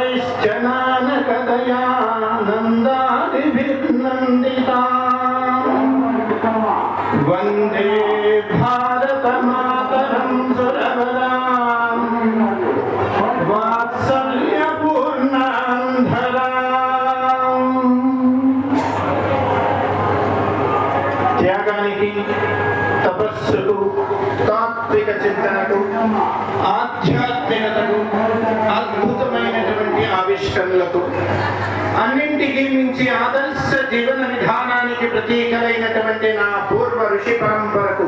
आचार्यप्रभरैश्च नानकदयानन्दादिभिर्नन्दिताम् वन्दे भारतमातरं सुरवराम् వాత్సల్యపూర్ణాంధరాం త్యాగానికి తపస్సుకు తాత్విక చింతనకు ఆధ్యాత్మికతకు అద్భుతమైనటువంటి అన్నింటికీ మించి ఆదర్శ జీవన విధానానికి ప్రతీకలైనటువంటి నా పూర్వ ఋషి పరంపరకు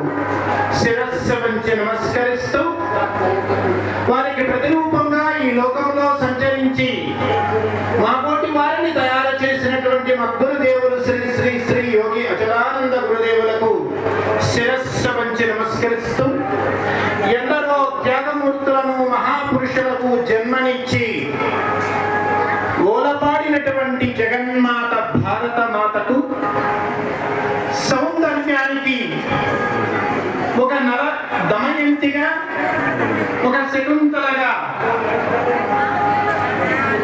శిరస్సు వంచి నమస్కరిస్తూ వారికి ప్రతిరూపంగా ఈ లోకంలో పూర్తిగా ఒక శకుంతలగా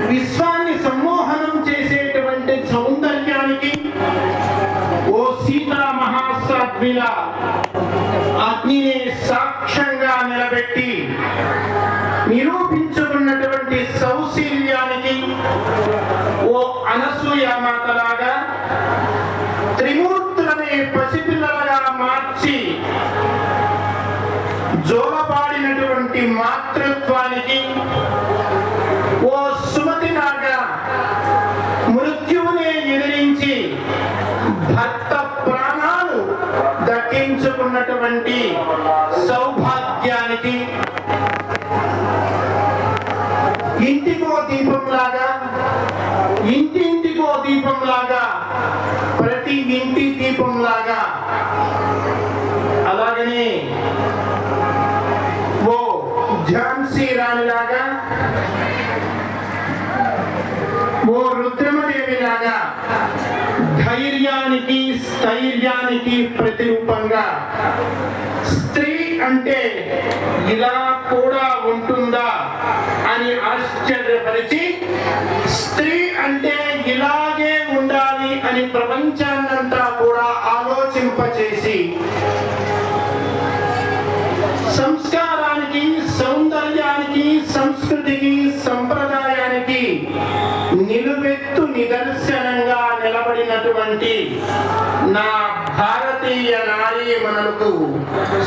విశ్వాన్ని సమ్మోహనం చేసేటువంటి సౌందర్యానికి ఓ సీతా మహాసాధ్విల అగ్నిని సాక్ష్యంగా నిలబెట్టి నిరూపించుకున్నటువంటి సౌశీల్యానికి ఓ అనసూయ మాతలాగా జోలపాడినటువంటి మాతృత్వానికి ఓ సుమతి లాగా మృత్యువునే ఎదిరించి భర్త ప్రాణాలు దక్కించుకున్నటువంటి సౌభాగ్యానికి ఇంటికో దీపంలాగా ఇంటింటికో దీపంలాగా ప్రతి ఇంటి దీపంలాగా. అలాగనే ఝాన్సీ రాణిలాగా ఓ రుద్రమదేవి లాగా ధైర్యానికి స్థైర్యానికి ప్రతిరూపంగా స్త్రీ అంటే ఇలా కూడా ఉంటుందా అని ఆశ్చర్యపరిచి స్త్రీ అంటే ఇలాగే ఉండాలి అని ప్రపంచాన్నంతా కూడా ఆలోచింపచేసి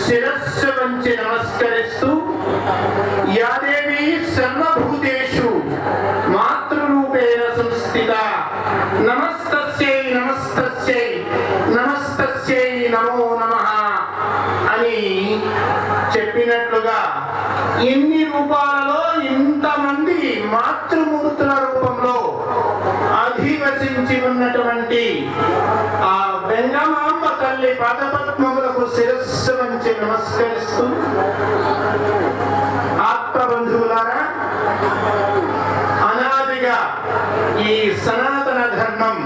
శిరస్సు నుంచి నమస్కరిస్తూ యాదేవి సర్వభూతేషు మాతృరూపేణ సంస్థిత. నమస్తస్యై నమస్తస్యై నమస్తస్యై నమో నమః అని చెప్పినట్లుగా ఎన్ని రూపాలు ఉన్నటువంటి ఆ వెంగమాంబ తల్లి పాదపద్మములకు శిరస్సు నుంచి నమస్కరిస్తూ ఆత్మబంధువులారా అనాదిగా ఈ సనాతన ధర్మం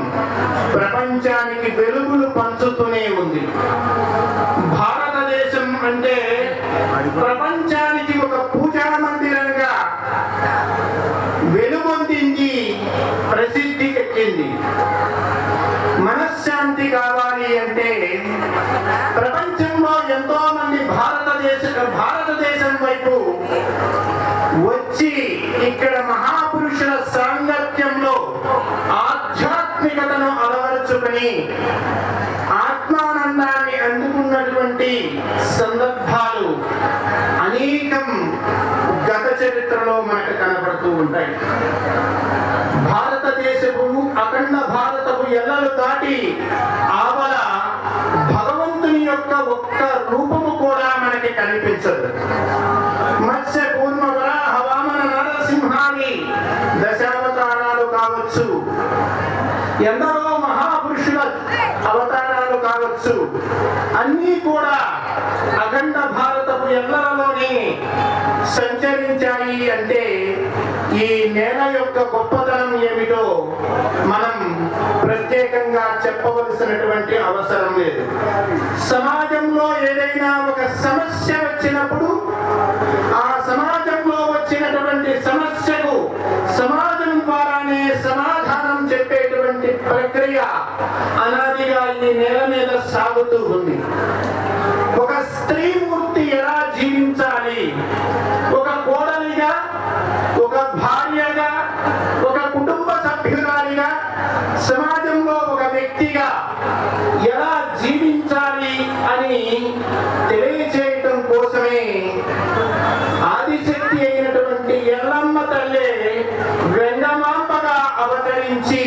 ప్రపంచానికి వెలుగులు పంచుతూనే ఉంది. భారతదేశం అంటే ప్రపంచ వచ్చి ఇక్కడ మహాపురుషుల సాంగత్యంలో ఆధ్యాత్మికతను అలవరుచుకొని ఆత్మానందాన్ని అందుకున్నటువంటి సందర్భాలు అనేకం గత చరిత్రలో మనకు కనబడుతూ ఉంటాయి. భారతదేశపు అఖండ భారతపు ఎల్లలు దాటి ఆవల భగవంతుని యొక్క ఒక్క రూపము కూడా మనకి కనిపించదు. ఎందరో మహాపురుషుల అవతారాలు కావచ్చు. అన్నీ కూడా అఖండ భారతపు ఎల్లరలోనే సంచరించాయి అంటే ఈ నేల యొక్క గొప్పతనం ఏమిటో మనం ప్రత్యేకంగా చెప్పవలసినటువంటి అవసరం లేదు. సమాజంలో ఏదైనా ఒక సమస్య వచ్చినప్పుడు అనాదిగా ఈ నేల మీద సాగుతూ ఉంది. ఒక స్త్రీ మూర్తి ఎలా జీవించాలి? ఒక కోడలిగా ఒక భార్యగా ఒక కుటుంబ సభ్యురాలిగా సమాజంలో ఒక వ్యక్తిగా ఎలా జీవించాలి అని తెలియచేయటం కోసమే ఆదిశక్తి అయినటువంటి ఎల్లమ్మ తల్లే వెన్నమాంపగా అవతరించి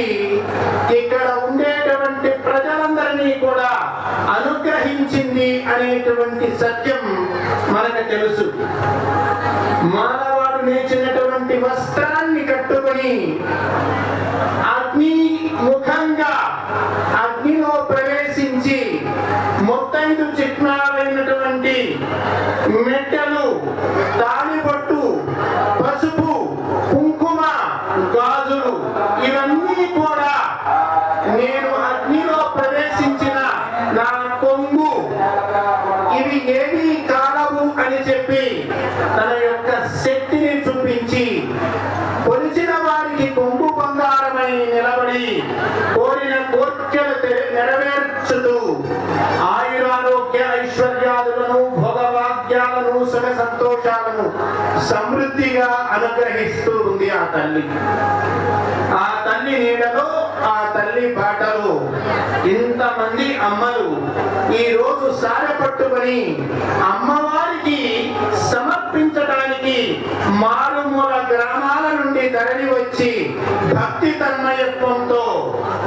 అనుగ్రహించింది అనేటువంటి సత్యం మనకు తెలుసు. మానవాడు నేర్చినటువంటి వస్త్రాన్ని కట్టుకొని అగ్ని ముఖంగా అగ్నిలో ప్రవేశించి మొత్తైదు చిహ్నాలైనటువంటి మెట్టలు తాలిబొట్టు కోరిన కోర్కెలు నెరవేర్చుతూ ఆయురారోగ్య ఐశ్వర్యాలను భోగవాద్యాలను సుఖ సంతోషాలను సమృద్ధిగా అనుగ్రహిస్తూ ఉంది ఆ తల్లి. ఆ తల్లి నీడలో ఆ తల్లి బాటలో ఇంతమంది అమ్మలు ఈ రోజు సారె పట్టుకొని అమ్మవారికి సమర్పించడానికి మారుమూల గ్రామాల నుండి తరలి వచ్చి భక్తి తన్మయత్వంతో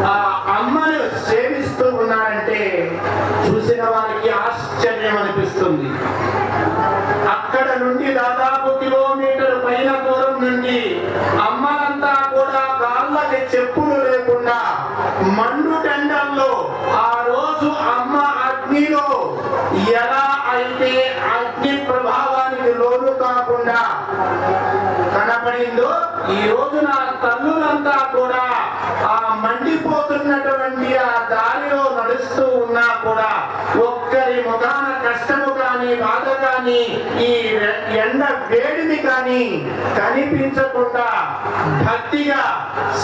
ఆ అమ్మను సేవిస్తూ ఉన్నారంటే చూసిన వారికి ఆశ్చర్యం అనిపిస్తుంది. అక్కడ నుండి దాదాపు కిలోమీటర్ పైన దూరం నుండి అమ్మలంతా కూడా కాళ్ళకి చెప్పులు లేకుండా మండు టెండల్లో ఆ రోజు అమ్మ అగ్నిలో ఎలా అయితే అగ్ని ప్రభావానికి లోను కాకుండా కనపడిందో ఈ రోజు నా తల్లులంతా కూడా ఆ మండిపోతున్నటువంటి ఆ దారిలో నడుస్తూ ఉన్నా కూడా ఒక్కరి ముఖాన కష్టము కానీ బాధ కానీ ఈ ఎండ వేడిని కానీ కనిపించకుండా భక్తిగా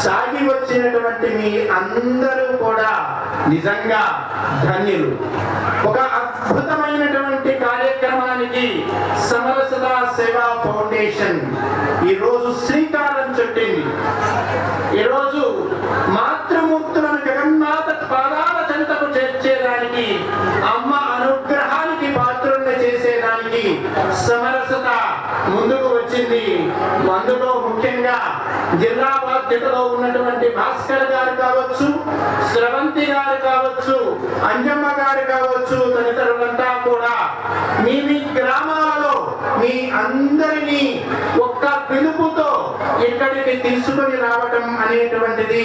సాగి వచ్చినటువంటి మీ అందరూ కూడా నిజంగా ధన్యులు. ఒక అద్భుతమైనటువంటి కార్యక్రమానికి సమరసత సేవా ఫౌండేషన్ ఈరోజు శ్రీకారం చుట్టింది. ఈరోజు మాతృమూర్తులను జగన్నాథ పాదాల చెంతకు చేర్చేదానికి అమ్మ అనుగ్రహానికి పాత్రుల్ని చేసేదానికి సమరసత ముందుకు వచ్చింది. అందులో ముఖ్యంగా జిల్లా బాధ్యతలో ఉన్నటువంటి భాస్కర్ గారు కావచ్చు స్రవంతి గారు కావచ్చు అంజమ్మ గారు కావచ్చు తదితరులంతా కూడా మీ మీ గ్రామాలలో మీ అందరినీ ఒక్క పిలుపుతో ఇక్కడికి తీసుకొని రావటం అనేటువంటిది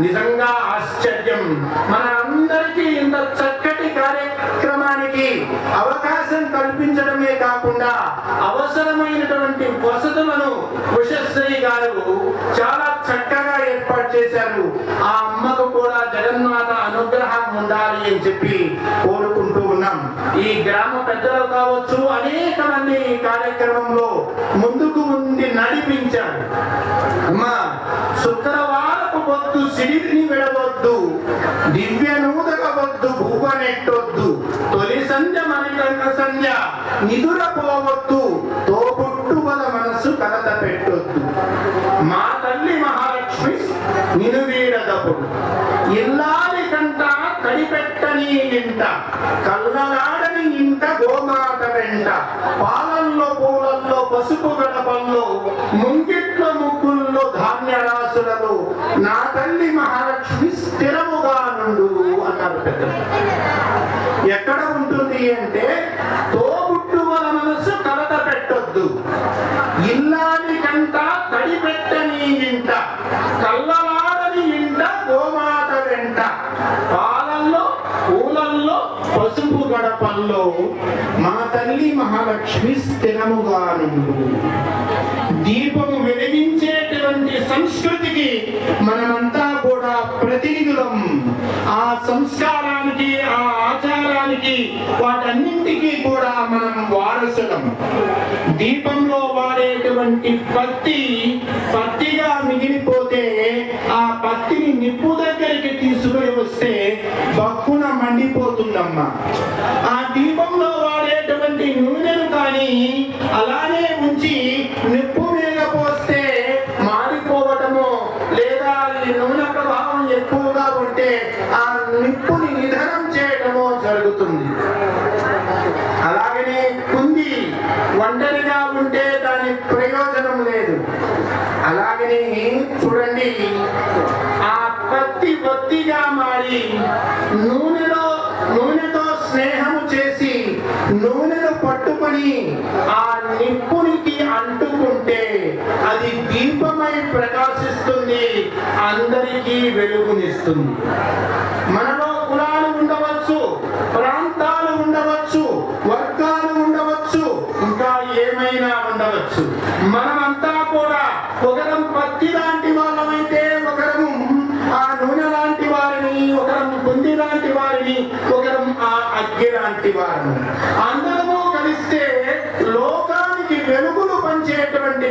నిజంగా ఆశ్చర్యం. మన అందరికీ ఇంత చక్కటి కార్యక్రమానికి అవకాశం కల్పించడమే కాకుండా అవసరమైనటువంటి వసతులను గారు చాలా చక్కగా ఏర్పాటు చేశారు. ఆ అమ్మకు కూడా జగన్మాత అనుగ్రహం ఉండాలి అని చెప్పి కోరుకుంటూ ఉన్నాం. ఈ గ్రామ పెద్దలు కావచ్చు అనేక మంది ఈ కార్యక్రమంలో ముందుకు ఉండి నడిపించారు. అమ్మా శుక్రవారపు వద్దు సిడిని విడవద్దు దివ్య నూదక వద్దు భూవనెట్టొద్దు తొలి సంధ్య మణికంఠ సంధ్య నిదురపోవద్దు తోబుట్టువల మనసు కలత పెట్టొద్దు మా తల్లి మహాలక్ష్మి నినువీడదప్పుడు ఇల్లాలి కంట కడిపెట్టని ఇంట. కల్లలాడని ఇంట గోమాత వెంట. పాలల్లో పూలల్లో పసుపు గడపల్లో ముంగిట్ల ముగ్గుల్లో ధాన్య రాసులలో నా తల్లి మహాలక్ష్మి స్థిరముగా నుండు అన్నారు పెద్దలు. ఎక్కడ ఉంటుంది అంటే తోబుట్టువల మనసు కలత పెట్టొద్దు. ఇల్లాని కంట తడి పెట్టని ఇంట. కళ్ళలాడని ఇంట గోమాత వెంట. పసుపు గడపల్లో మా తల్లి మహాలక్ష్మి స్థిరముగా నుండు. దీపము వెలిగించేట వెలిగించేటువంటి సంస్కృతికి మనమంతా కూడా ప్రతినిధులం. ఆ సంస్కారానికి ఆ ఆచారానికి వాటన్నింటి మనం వారసులం. దీపంలో వాడేటువంటి పత్తి పత్తిగా మిగిలిపోతే ఆ పత్తిని నిప్పు దగ్గరికి తీసుకుని వస్తే బక్కున మండిపోతుందమ్మా. ఆ దీపంలో వాడేటువంటి నూనెను కానీ అలానే ఉంచి నిప్పు మీద పోస్తే మారిపోవటము లేదా ఈ నూనె ప్రభావం ఎక్కువగా ఉంటే ఆ నిప్పుని నిధనం చేయటమో జరుగుతుంది. అలాగనే కుంది ఒంటరిగా ఉంటే దాని ప్రయోజనం లేదు. అలాగనే చూడండి ఆ పత్తి బొత్తిగా మారి నూనెలో నూనెతో స్నేహము చేసి నూనెను పట్టుకొని ఆ నిప్పునికి ప్రకాశిస్తుంది. అందరికీ వెలుగునిస్తుంది. మనలో కులాలు ఉండవచ్చు ప్రాంతాలు ఉండవచ్చు వర్గాలు ఉండవచ్చు ఇంకా ఏమైనా ఉండవచ్చు. మనమంతా కూడా ఒకరం పత్తి లాంటి వాళ్ళమైతే ఒకరం ఆ నూనె లాంటి వారిని ఒకరం కుంది లాంటి వారిని ఒకరం ఆ అగ్గి లాంటి వారిని. అందరము కలిస్తే లోకానికి వెలుగులు పంచేటువంటి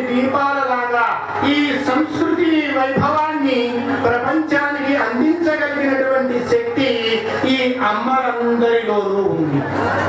ఈ సంస్కృతి వైభవాన్ని ప్రపంచానికి అందించగలిగినటువంటి శక్తి ఈ అమ్మలందరిలోనూ ఉంది.